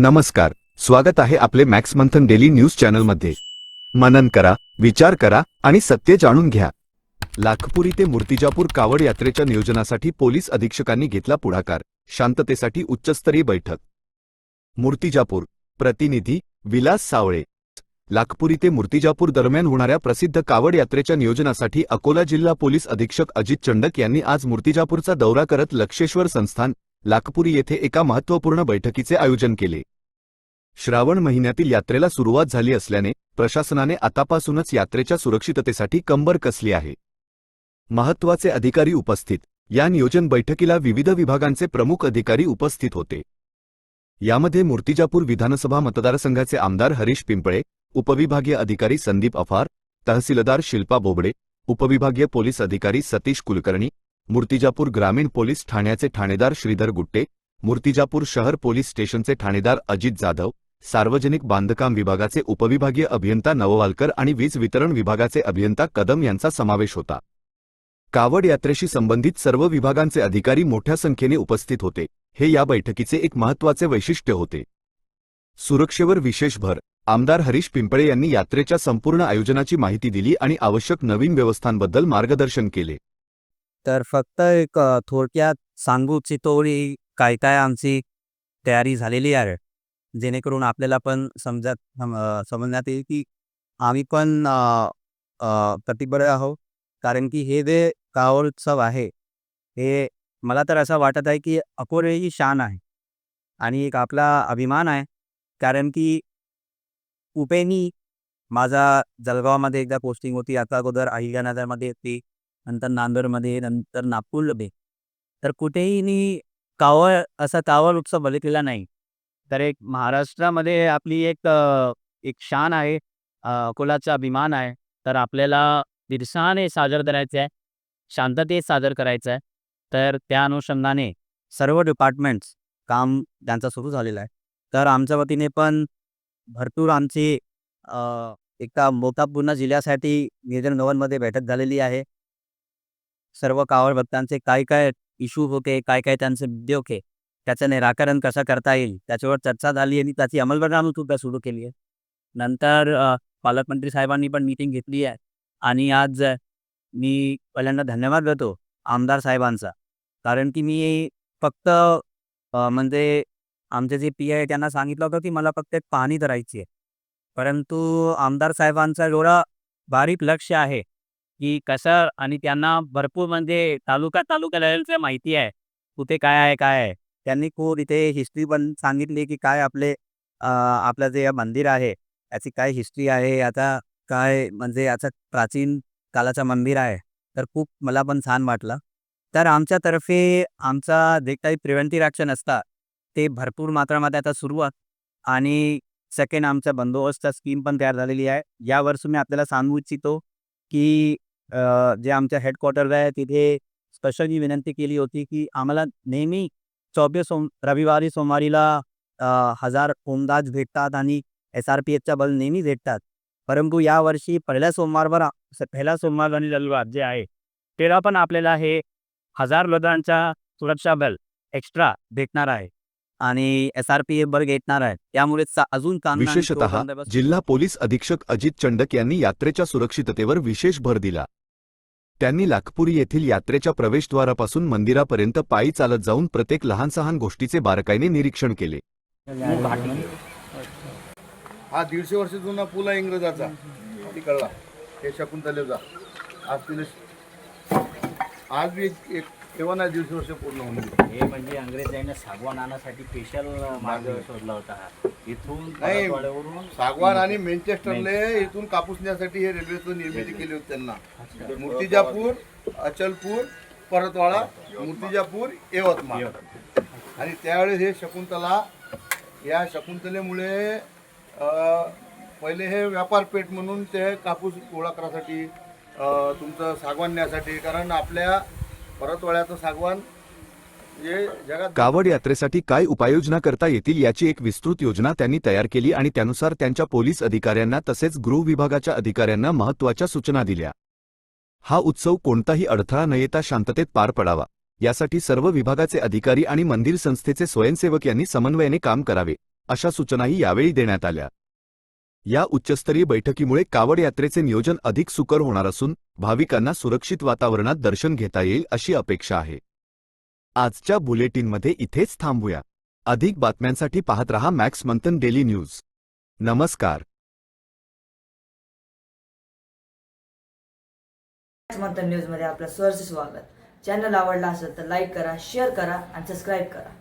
नमस्कार स्वागत आहे आपले मॅक्स मंथन डेली न्यूज चॅनलमध्ये. मनन करा विचार करा आणि सत्य जाणून घ्या. लाखपुरी ते मूर्तिजापूर कावड यात्रेच्या नियोजनासाठी पोलीस अधीक्षकांनी घेतला पुढाकार शांततेसाठी उच्चस्तरीय बैठक. मूर्तिजापूर प्रतिनिधी विलास सावळे. लाखपुरी ते मूर्तिजापूर दरम्यान होणाऱ्या प्रसिद्ध कावड यात्रेच्या नियोजनासाठी अकोला जिल्हा पोलीस अधीक्षक अजित चंडक यांनी आज मूर्तिजापूरचा दौरा करत लक्षेश्वर संस्थान लाखपुरी येथे एका महत्त्वपूर्ण बैठकीचे आयोजन केले. श्रावण महिन्यातील यात्रेला सुरुवात झाली असल्याने प्रशासनाने आतापासूनच यात्रेच्या सुरक्षिततेसाठी कंबर कसली आहे. महत्त्वाचे अधिकारी उपस्थित. या नियोजन बैठकीला विविध विभागांचे प्रमुख अधिकारी उपस्थित होते. यामध्ये मूर्तिजापूर विधानसभा मतदारसंघाचे आमदार हरीश पिंपळे उपविभागीय अधिकारी संदीप अफार तहसीलदार शिल्पा बोबडे उपविभागीय पोलीस अधिकारी सतीश कुलकर्णी मूर्तिजापूर ग्रामीण पोलीस ठाण्याचे ठाणेदार श्रीधर गुट्टे मूर्तिजापूर शहर पोलीस स्टेशनचे ठाणेदार अजित जाधव सार्वजनिक बांधकाम विभागाचे उपविभागीय अभियंता नववालकर आणि वीज वितरण विभागाचे अभियंता कदम यांचा समावेश होता. कावड यात्रेशी संबंधित सर्व विभागांचे अधिकारी मोठ्या संख्येने उपस्थित होते. हे या बैठकीचे एक महत्त्वाचे वैशिष्ट्य होते. सुरक्षेवर विशेष भर. आमदार हरीश पिंपळे यांनी यात्रेच्या संपूर्ण आयोजनाची माहिती दिली आणि आवश्यक नवीन व्यवस्थांबद्दल मार्गदर्शन केले. तर फक्त एक थोडक्यात सांगू इच्छितो की काय काय आमची तयारी झालेली आहे. जेणेकरून आपल्याला पण समजत समजण्यात येईल की आम्ही पण प्रतिबळ आहोत. कारण की हे जे कावड आहे हे मला तर असं वाटत आहे की अकोरे ही शान आहे. आणि एक आपला अभिमान आहे. कारण की उपेनी माझा जळगावमध्ये एकदा पोस्टिंग होती. आता अगोदर अहिल्यानगरमध्ये होती. नंतर नांदेडमध्ये नंतर नागपूरमध्ये. तर कुठेही मी कावळ असा कावळ उत्सव बघितलेला नाही. तर एक महाराष्ट्रामध्ये आपली एक अ, एक शान आहे. अ, अकोलाचा अभिमान आहे. तर आपल्याला दिवसाने साजर करायचं आहे शांततेत सादर करायचं आहे तर त्या अनुषंगाने सर्व डिपार्टमेंट्स काम त्यांचा सुरू झालेलं आहे. तर आमच्या वतीने पण भरपूर आमची अ, एका मोठा पूर्ण जिल्ह्यासाठी नियोजन भवनमध्ये बैठक झालेली आहे. सर्व कावड भक्तांचे काय काय इशू होते काय काय त्यांचे मुद्दे होते त्याचं निराकरण कसं करता येईल त्याच्यावर चर्चा झाली आणि त्याची अंमलबजावणी सुद्धा सुरू केली आहे. नंतर पालकमंत्री साहेबांनी पण मीटिंग घेतली आहे आणि आज मी पहिल्यांदा धन्यवाद देतो आमदार साहेबांचा. कारण की मी फक्त म्हणजे आमचे जे पी आहे त्यांना सांगितलं होतं की मला फक्त एक पाहणी करायची आहे. परंतु आमदार साहेबांचा एवढा बारीक लक्ष आहे की कसं आणि त्यांना भरपूर म्हणजे तालुका तालुका लेवलचं माहिती आहे. कुठे काय आहे काय आहे? त्यांनी खूप इथे हिस्ट्री पण सांगितली की काय आपले आपलं जे मंदिर आहे याची काय हिस्ट्री आहे आता काय म्हणजे याचं प्राचीन कालाचं मंदिर आहे. तर खूप मला पण छान वाटलं. तर आमच्यातर्फे आमचा जे काही प्रिव्हेंटिव्ह ॲक्शन असतात ते भरपूर मात्रामध्ये आता सुरू आहे. आणि सेकंड आमच्या बंदोबस्त स्कीम पण तयार झालेली आहे. यावर मी आपल्याला सांगू इच्छितो की जे आमच्या हेडक्वार्टर आहे तिथे स्पेशली विनंती केली होती की आम्हाला नेहमी चौबीस सोम रविवारी सोमवारीला हजार होमदाज भेटतात आणि एस आर पी एफच्या बल नेहमी भेटतात. परंतु यावर्षी पहिल्या सोमवारवर पहिला सोमवार आणि रविवार जे आहे तेव्हा पण आपल्याला हे हजार लोकांचा सुरक्षा बल एक्स्ट्रा भेटणार आहे. आणि एस आर पी एफ बल भेटणार आहे त्यामुळे अजून काम विशेषतः जिल्हा पोलीस अधीक्षक अजित चंडक यांनी यात्रेच्या सुरक्षिततेवर विशेष भर दिला. त्यांनी लाखपुरी येथील यात्रेच्या प्रवेशद्वारापासून मंदिरापर्यंत पायी चालत जाऊन प्रत्येक लहान सहान गोष्टीचे बारकाईने निरीक्षण केले. हा दीडशे वर्ष जुना पूल आहे इंग्रजाचा. कळला. हे शकुंतलेचा. आज तिने आज बी एक तेव्हा नाही दीडशे वर्ष पूर्ण होऊन गेली. हे म्हणजे अंग्रेजांना सागवान आणण्यासाठी स्पेशल मार्ग शोधला होता हा. इथून नाही सागवान आणि मेंचेस्टरले इथून कापूस नेण्यासाठी हे रेल्वेचं निर्मिती केली होती त्यांना. मूर्तिजापूर अचलपूर परतवाडा मूर्तिजापूर यवतमाळ. आणि त्यावेळेस हे शकुंतला या शकुंतलेमुळे अं, पहिले हे व्यापार पेठ म्हणून ते कापूस गोळा करासाठी अं, तुमचं सागवान न्यासाठी कारण आपल्या परतवाड्याचं सागवान. जगात कावड यात्रेसाठी काय उपाययोजना करता येतील याची एक विस्तृत योजना त्यांनी तयार केली आणि त्यानुसार त्यांच्या पोलीस अधिकाऱ्यांना तसेच गृह विभागाच्या अधिकाऱ्यांना महत्त्वाच्या सूचना दिल्या. हा उत्सव कोणताही अडथळा न येता शांततेत पार पडावा. यासाठी सर्व विभागाचे अधिकारी आणि मंदिर संस्थेचे स्वयंसेवक यांनी समन्वयाने काम करावे अशा सूचनाही यावेळी देण्यात आल्या. या उच्चस्तरीय बैठकीमुळे कावड यात्रेचे नियोजन अधिक सुकर होणार असून भाविकांना सुरक्षित वातावरणात दर्शन घेता येईल अशी अपेक्षा आहे. आजच्या बुलेटिनमध्ये इथेच थांबूया. अधिक बातम्यांसाठी पाहत रहा मॅक्स मंथन डेली न्यूज. नमस्कार. मंथन न्यूजमध्ये आपलं सहर्ष स्वागत. चॅनल आवडला असेल तर लाईक करा शेअर करा आणि सबस्क्राईब करा.